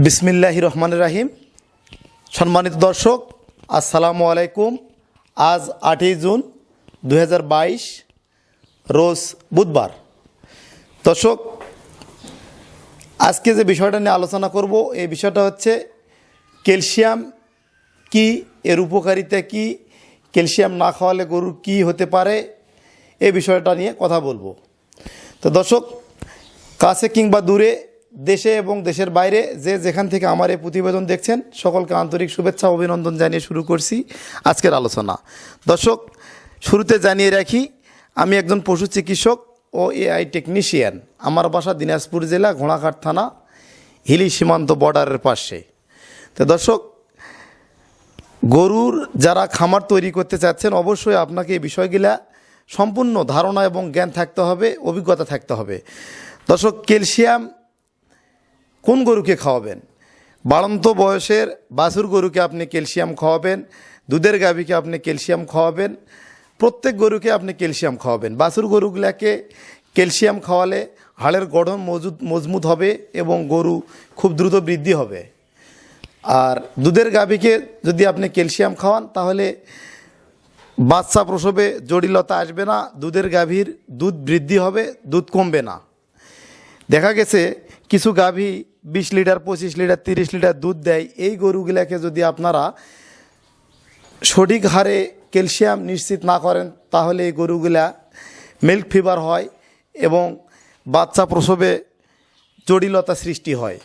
বিসমিল্লাহ রহমান রাহিম। সম্মানিত দর্শক, আসসালামু আলাইকুম। আজ আটই জুন দু হাজার বাইশ, রোজ বুধবার। দর্শক, আজকে যে বিষয়টা নিয়ে আলোচনা করব, এই বিষয়টা হচ্ছে ক্যালসিয়াম কি, এর উপকারিতা কি, ক্যালসিয়াম না খাওয়ালে গরুর কি হতে পারে, এই বিষয়টা নিয়ে কথা বলব। তো দর্শক, কাছে কিংবা দূরে দেশে এবং দেশের বাইরে যে যেখান থেকে আমার এই প্রতিবেদন দেখছেন, সকলকে আন্তরিক শুভেচ্ছা, অভিনন্দন জানিয়ে শুরু করছি আজকের আলোচনা। দর্শক, শুরুতে জানিয়ে রাখি, আমি একজন পশু চিকিৎসক ও এআই টেকনিশিয়ান আমার বাসা দিনাজপুর জেলা, ঘোড়াঘাট থানা, হিলি সীমান্ত বর্ডারের পাশে। তো দর্শক, গরুর যারা খামার তৈরি করতে চাচ্ছেন, অবশ্যই আপনাকে এই বিষয়গুলা সম্পূর্ণ ধারণা এবং জ্ঞান থাকতে হবে, অভিজ্ঞতা থাকতে হবে। দর্শক, ক্যালসিয়াম কোন গরুকে খাওয়াবেন? বাড়ন্ত বয়সের বাছুর গরুকে আপনি ক্যালসিয়াম খাওয়াবেন, দুধের গাভীকে আপনি ক্যালসিয়াম খাওয়াবেন, প্রত্যেক গরুকে আপনি ক্যালসিয়াম খাওয়াবেন। বাছুর গরুগুলাকে ক্যালসিয়াম খাওয়ালে হাড়ের গঠন মজুদ, মজবুত হবে এবং গরু খুব দ্রুত বৃদ্ধি হবে। আর দুধের গাভীকে যদি আপনি ক্যালসিয়াম খাওয়ান, তাহলে বাচ্চা প্রসবে জটিলতা আসবে না, দুধের গাভীর দুধ বৃদ্ধি হবে, দুধ কমবে না। দেখা গেছে, কিছু গাভী বিশ লিটার, পঁচিশ লিটার, তিরিশ লিটার দুধ দেয়। এই গরুগুলাকে যদি আপনারা সঠিক হারে ক্যালসিয়াম নিশ্চিত না করেন, তাহলে এই গরুগুলা মিল্ক ফিভার হয় এবং বাচ্চা প্রসবে জটিলতা সৃষ্টি হয়।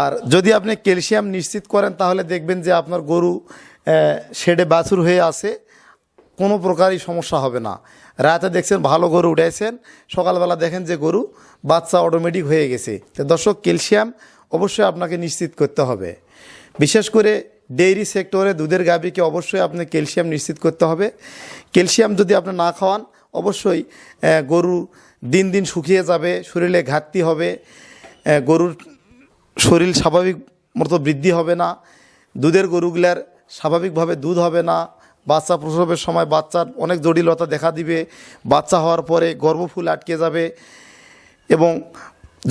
আর যদি আপনি ক্যালসিয়াম নিশ্চিত করেন, তাহলে দেখবেন যে আপনার গরু শেডে বাছুর হয়ে আছে। কোনো প্রকারই সমস্যা হবে না। রাতে দেখছেন ভালো গরু উঠেছেন সকালবেলা দেখেন যে গরু বাচ্চা অটোমেটিক হয়ে গেছে। তো দর্শক, ক্যালসিয়াম অবশ্যই আপনাকে নিশ্চিত করতে হবে। বিশেষ করে ডেইরি সেক্টরে দুধের গাভীকে অবশ্যই আপনি ক্যালসিয়াম নিশ্চিত করতে হবে। ক্যালসিয়াম যদি আপনি না খাওয়ান, অবশ্যই গরু দিন দিন শুকিয়ে যাবে, শরীরে ঘাটতি হবে গরুর শরীর স্বাভাবিক মতো বৃদ্ধি হবে না, দুধের গরুগুলার স্বাভাবিকভাবে দুধ হবে না বাচ্চা প্রসবের সময় বাচ্চার অনেক জটিলতা দেখা দিবে। বাচ্চা হওয়ার পরে গর্ভফুল আটকে যাবে এবং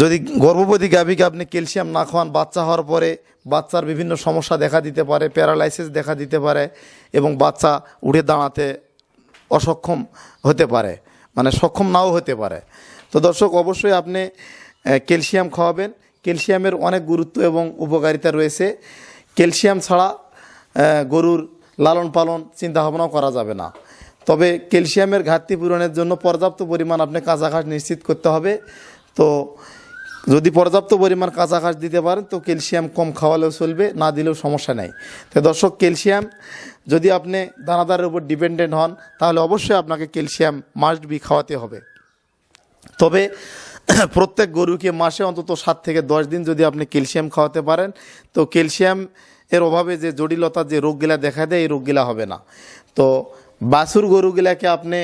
যদি গর্ভবতী গাভীকে আপনি ক্যালসিয়াম না খাওয়ান, বাচ্চা হওয়ার পরে বাচ্চার বিভিন্ন সমস্যা দেখা দিতে পারে, প্যারালাইসিস দেখা দিতে পারে এবং বাচ্চা উঠে দাঁড়াতে অসক্ষম হতে পারে মানে সক্ষম নাও হতে পারে। তো দর্শক, অবশ্যই আপনি ক্যালসিয়াম খাওয়াবেন। ক্যালসিয়ামের অনেক গুরুত্ব এবং উপকারিতা রয়েছে। ক্যালসিয়াম ছাড়া গরুর লালন পালন চিন্তা ভাবনাও করা যাবে না। তবে ক্যালসিয়ামের ঘাটতি পূরণের জন্য পর্যাপ্ত পরিমাণ আপনি কাঁচা ঘাস নিশ্চিত করতে হবে। তো যদি পর্যাপ্ত পরিমাণ কাঁচা ঘাস দিতে পারেন, তো ক্যালসিয়াম কম খাওয়ালেও চলবে, না দিলেও সমস্যা নেই। তো দর্শক, ক্যালসিয়াম যদি আপনি দানাদারের উপর ডিপেন্ডেন্ট হন, তাহলে অবশ্যই আপনাকে ক্যালসিয়াম মাস্ট বি খাওয়াতে হবে। তবে প্রত্যেক গরুকে মাসে অন্তত সাত থেকে দশ দিন যদি আপনি ক্যালসিয়াম খাওয়াতে পারেন, তো ক্যালসিয়াম এর অভাবে যে জটিলতা যে রোগগুলা দেখা দেয়, এই রোগগুলা হবে না। তো বাছুর গরুগুলাকে আপনি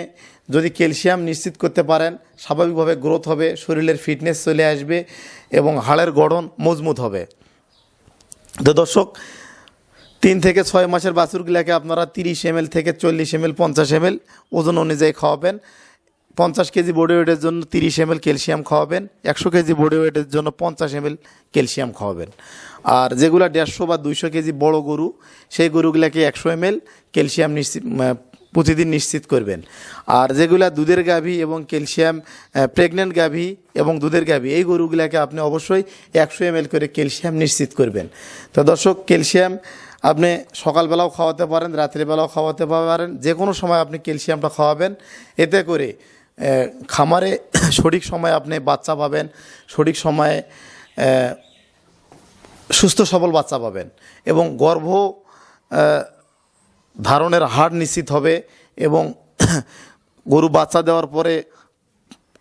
যদি ক্যালসিয়াম নিশ্চিত করতে পারেন, স্বাভাবিকভাবে গ্রোথ হবে, শরীরের ফিটনেস চলে আসবে এবং হাড়ের গঠন মজবুত হবে। তো দর্শক, তিন থেকে ছয় মাসের বাছুরগুলাকে আপনারা তিরিশ এম থেকে চল্লিশ এম এল পঞ্চাশ এম ওজন অনুযায়ী খাওয়াবেন। পঞ্চাশ কেজি বডি ওয়েটের জন্য তিরিশ এম ক্যালসিয়াম খাওয়াবেন, একশো কেজি বডি ওয়েটের জন্য পঞ্চাশ এম ক্যালসিয়াম খাওয়াবেন। আর যেগুলো দেড়শো বা দুইশো কেজি বড় গরু, সেই গরুগুলাকে একশো এম ক্যালসিয়াম নিশ্চিত প্রতিদিন নিশ্চিত করবেন। আর যেগুলা দুধের গাভী এবং ক্যালসিয়াম প্রেগনেন্ট গাভী এবং দুধের গাভী, এই গরুগুলাকে আপনি অবশ্যই একশো এম করে ক্যালসিয়াম নিশ্চিত করবেন। তো দর্শক ক্যালসিয়াম আপনি সকালবেলাও খাওয়াতে পারেন, রাত্রিবেলাও খাওয়াতে পারেন যে কোনো সময় আপনি ক্যালসিয়ামটা খাওয়াবেন। এতে করে খামারে সঠিক সময়ে আপনি বাচ্চা পাবেন, সঠিক সময়ে সুস্থ সবল বাচ্চা পাবেন এবং গর্ভ ধারণের হার নিশ্চিত হবে এবং গরু বাচ্চা দেওয়ার পরে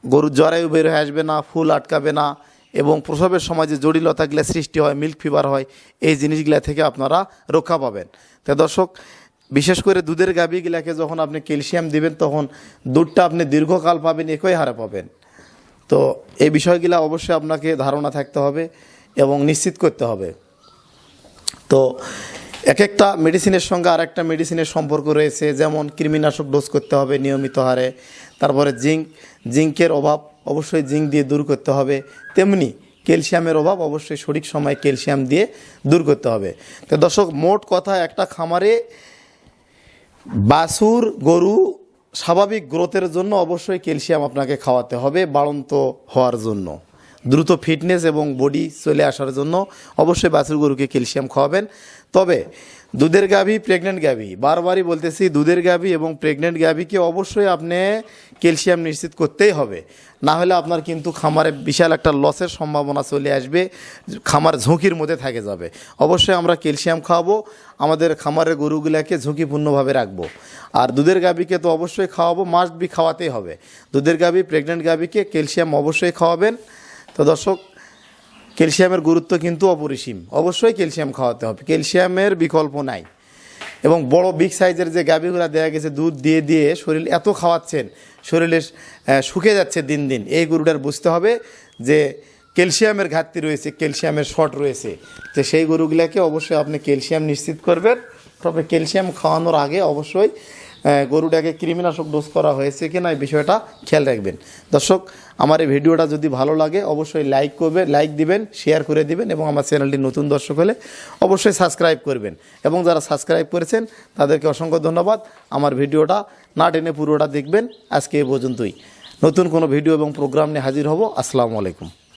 গরুর জরায়ু বের হয়ে আসবে না, ফুল আটকাবে না এবং প্রসবের সময় যে জটিলতাগুলো সৃষ্টি হয় মিল্ক ফিভার হয়, এই জিনিসগুলো থেকে আপনারা রক্ষা পাবেন। তো দর্শক বিশেষ করে দুধের গাভীগুলাকে যখন আপনি ক্যালসিয়াম দিবেন, তখন দুধটা আপনি দীর্ঘকাল পাবেন, একই হারে পাবেন। তো এই বিষয়গুলো অবশ্যই আপনাকে ধারণা থাকতে হবে এবং নিশ্চিত করতে হবে। তো এক একটা মেডিসিনের সঙ্গে আর একটা মেডিসিনের সম্পর্ক রয়েছে, যেমন কৃমিনাশক ডোজ করতে হবে নিয়মিত হারে। তারপরে জিঙ্ক জিঙ্কের অভাব অবশ্যই জিঙ্ক দিয়ে দূর করতে হবে। তেমনি ক্যালসিয়ামের অভাব অবশ্যই সঠিক সময়ে ক্যালসিয়াম দিয়ে দূর করতে হবে। তো দর্শক, মোট কথা একটা খামারে বাছুর গরু স্বাভাবিক গ্রোথের জন্য অবশ্যই ক্যালসিয়াম আপনাকে খাওয়াতে হবে বাড়ন্ত হওয়ার জন্য। দ্রুত ফিটনেস এবং বডি চলে আসার জন্য অবশ্যই বাছুর গরুকে ক্যালসিয়াম খাওয়াবেন। তবে দুধের গাভী প্রেগনেন্ট গাভী, বারবারই বলতেছি দুধের গাভী এবং প্রেগনেন্ট গাভিকে অবশ্যই আপনি ক্যালসিয়াম নিশ্চিত করতেই হবে। না হলে আপনার কিন্তু খামারে বিশাল একটা লসের সম্ভাবনা চলে আসবে, খামার ঝুঁকির মধ্যে থাকে যাবে। অবশ্যই আমরা ক্যালসিয়াম খাওয়াবো, আমাদের খামারের গরুগুলাকে ঝুঁকিপূর্ণভাবে রাখব। আর দুধের গাভীকে তো অবশ্যই খাওয়াবো মাস্ট বি খাওয়াতেই হবে। দুধের গাভী প্রেগনেন্ট গাভিকে ক্যালসিয়াম অবশ্যই খাওয়াবেন। তো দর্শক, ক্যালসিয়ামের গুরুত্ব কিন্তু অপরিসীম। অবশ্যই ক্যালসিয়াম খাওয়াতে হবে। ক্যালসিয়ামের বিকল্প নাই। এবং বড়, বিগ সাইজের যে গাভীগুলো দেওয়া গেছে, দুধ দিয়ে দিয়ে শরীর এত খাওয়াচ্ছেন, শরীরে শুকিয়ে যাচ্ছে দিন দিন। এই গরুটার বুঝতে হবে যে ক্যালসিয়ামের ঘাটতি রয়েছে, ক্যালসিয়ামের শর্ট রয়েছে। তো সেই গরুগুলোকে অবশ্যই আপনি ক্যালসিয়াম নিশ্চিত করবেন। তবে ক্যালসিয়াম খাওয়ানোর আগে অবশ্যই গরুটাকে কৃমিনাশক ডোজ করা হয়েছে কি না, এই বিষয়টা খেয়াল রাখবেন। দর্শক, আমার এই ভিডিওটা যদি ভালো লাগে, অবশ্যই লাইক করবে লাইক দিবেন শেয়ার করে দিবেন এবং আমার চ্যানেলটি নতুন দর্শক হলে অবশ্যই সাবস্ক্রাইব করবেন। এবং যারা সাবস্ক্রাইব করেছেন, তাদেরকে অসংখ্য ধন্যবাদ। আমার ভিডিওটা না টেনে পুরোটা দেখবেন। আজকে এ পর্যন্তই। নতুন কোনো ভিডিও এবং প্রোগ্রাম নিয়ে হাজির হব। আসসালামু আলাইকুম।